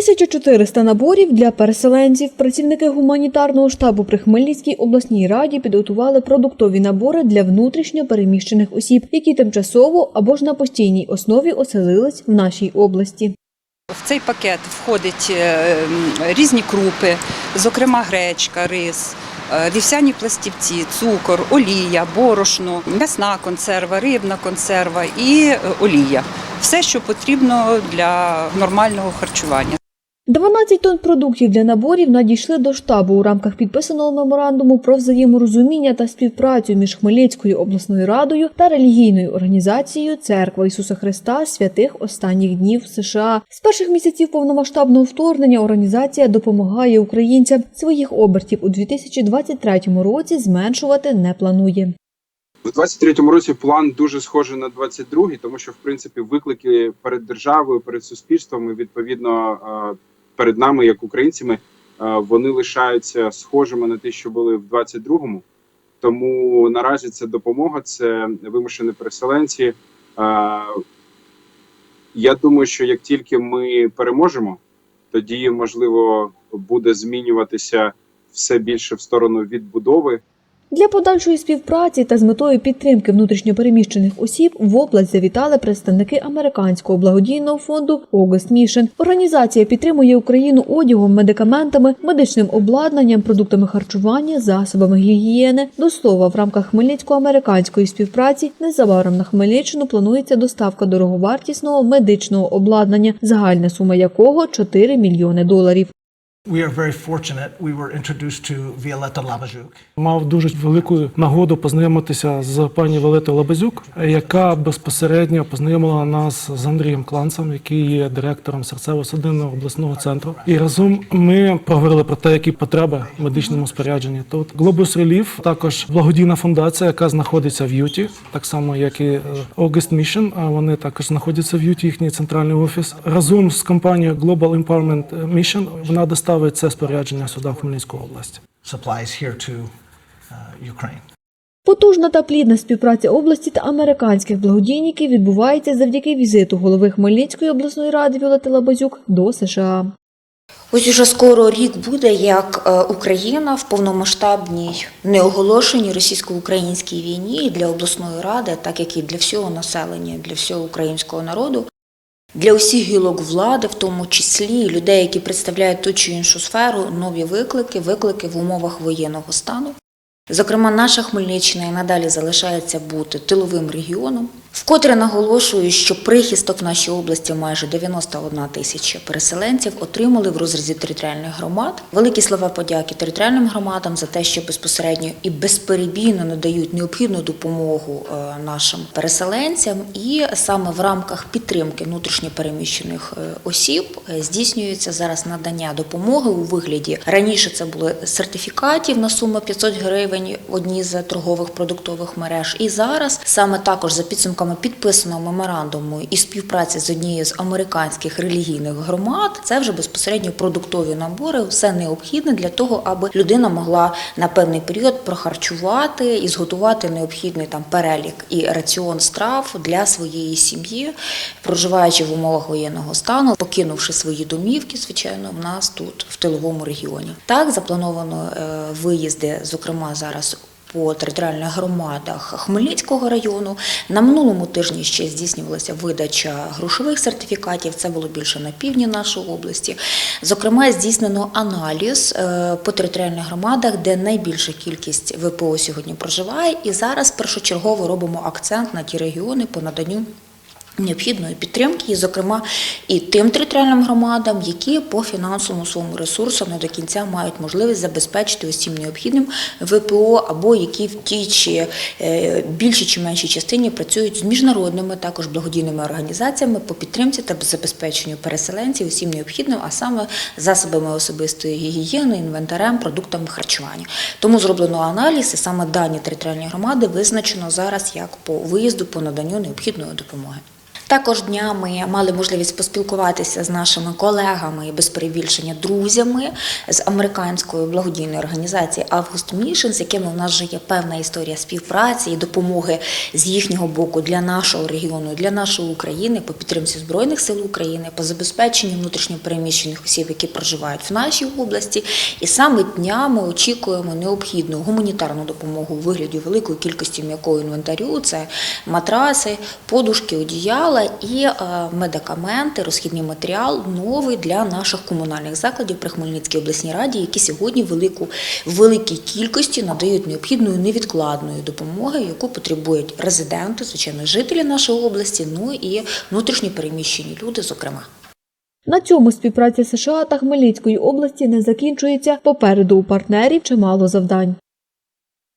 1400 наборів для переселенців. Працівники гуманітарного штабу при Хмельницькій обласній раді підготували продуктові набори для внутрішньо переміщених осіб, які тимчасово або ж на постійній основі оселились в нашій області. В цей пакет входять е, різні крупи, зокрема гречка, рис, е, вівсяні пластівці, цукор, олія, борошно, м'ясна консерва, рибна консерва і е, олія. Все, що потрібно для нормального харчування. 12 тонн продуктів для наборів надійшли до штабу у рамках підписаного меморандуму про взаєморозуміння та співпрацю між Хмельницькою обласною радою та релігійною організацією Церква Ісуса Христа святих останніх днів США. З перших місяців повномасштабного вторгнення організація допомагає українцям своїх обертів у 2023 році зменшувати не планує. У 23-му році план дуже схожий на 22-й, тому що в принципі виклики перед державою, перед суспільством і відповідно е, перед нами, як українцями, е, вони лишаються схожими на ті, що були в 22-му. Тому наразі це допомога, це вимушені переселенці. Е, Я думаю, що як тільки ми переможемо, тоді можливо буде змінюватися все більше в сторону відбудови. Для подальшої співпраці та з метою підтримки внутрішньопереміщених осіб в область завітали представники американського благодійного фонду August Mission. Організація підтримує Україну одягом, медикаментами, медичним обладнанням, продуктами харчування, засобами гігієни. До слова, в рамках хмельницько-американської співпраці незабаром на Хмельниччину планується доставка дороговартісного медичного обладнання, загальна сума якого 4 мільйони доларів. We are very fortunate. We were introduced to Violetta Labajuk. Мав дуже велику нагоду познайомитися з пані Валетою Лабазюк, яка безпосередньо познайомила нас з Андрієм Кланцем, який є директором серцево-судинного обласного центру. І разом ми проговорили про те, які потреби в медичному спорядженні. Тут Globus Relief, також благодійна фундація, яка знаходиться в Юті, так само як і е, August Mission, а Вони також знаходяться в Юті, їхній центральний офіс. Разом з компанією Global Empowerment Mission вона доставить це спорядження сюди в Хмельницьку область. Supplies here to uh, Ukraine. Потужна та плідна співпраця області та американських благодійників відбувається завдяки візиту голови Хмельницької обласної ради Віолети Лабазюк до США. Ось уже скоро рік буде, як е, Україна в повномасштабній неоголошеній російсько-українській війні і для обласної ради, так як і для всього населення, для всього українського народу, для усіх гілок влади, в тому числі людей, які представляють ту чи іншу сферу, нові виклики, виклики в умовах воєнного стану. Зокрема, наша Хмельниччина і надалі залишається бути тиловим регіоном. Вкотре наголошую, що прихисток в нашій області майже 91 тисяча переселенців отримали в розрізі територіальних громад. Великі слова подяки територіальним громадам за те, що безпосередньо і безперебійно надають необхідну допомогу е, нашим переселенцям, і саме в рамках підтримки внутрішньопереміщених е, осіб е, здійснюється зараз надання допомоги у вигляді раніше це були сертифікатів на суму 500 гривень в одній з торгових продуктових мереж. І зараз саме також за підсумками підписаного меморандуму і співпраці з однією з американських релігійних громад, це вже безпосередньо продуктові набори, все необхідне для того, аби людина могла на певний період прохарчувати і зготувати необхідний там перелік і раціон страв для своєї сім'ї, проживаючи в умовах воєнного стану, покинувши свої домівки, звичайно, в нас тут в тиловому регіоні. Так заплановано е, виїзди, зокрема зараз. По територіальних громадах Хмельницького району на минулому тижні ще здійснювалася видача грошових сертифікатів. Це було більше на півдні нашої області. Зокрема, здійснено аналіз е, по територіальних громадах, де найбільша кількість ВПО сьогодні проживає. І зараз першочергово робимо акцент на ті регіони по наданню необхідної підтримки, і, зокрема, і тим територіальним громадам, які по фінансовому своєму ресурсу не до кінця мають можливість забезпечити усім необхідним ВПО, або які в тій чи е, більшій чи меншій частині працюють з міжнародними також благодійними організаціями по підтримці та забезпеченню переселенців усім необхідним, а саме засобами особистої гігієни, інвентарем, продуктами харчування. Тому зроблено аналіз, і саме дані територіальні громади визначено зараз як по виїзду по наданню необхідної допомоги. Також днями мали можливість поспілкуватися з нашими колегами і без перебільшення друзями з американської благодійної організації Август Мішен, з якими у нас вже є певна історія співпраці і допомоги з їхнього боку для нашого регіону, для нашої України по підтримці збройних сил України, по забезпеченню внутрішньопереміщених осіб, які проживають в нашій області. І саме днями очікуємо необхідну гуманітарну допомогу у вигляді великої кількості м'якого інвентарю. Це матраси, подушки, одіяла і е, медикаменти, розхідний матеріал новий для наших комунальних закладів при Хмельницькій обласній раді, які сьогодні велику в великій кількості надають необхідної невідкладної допомоги, яку потребують резиденти, звичайно, жителі нашої області, ну і внутрішньо переміщені люди, зокрема. На цьому співпраця США та Хмельницької області не закінчується. Попереду у партнерів чимало завдань.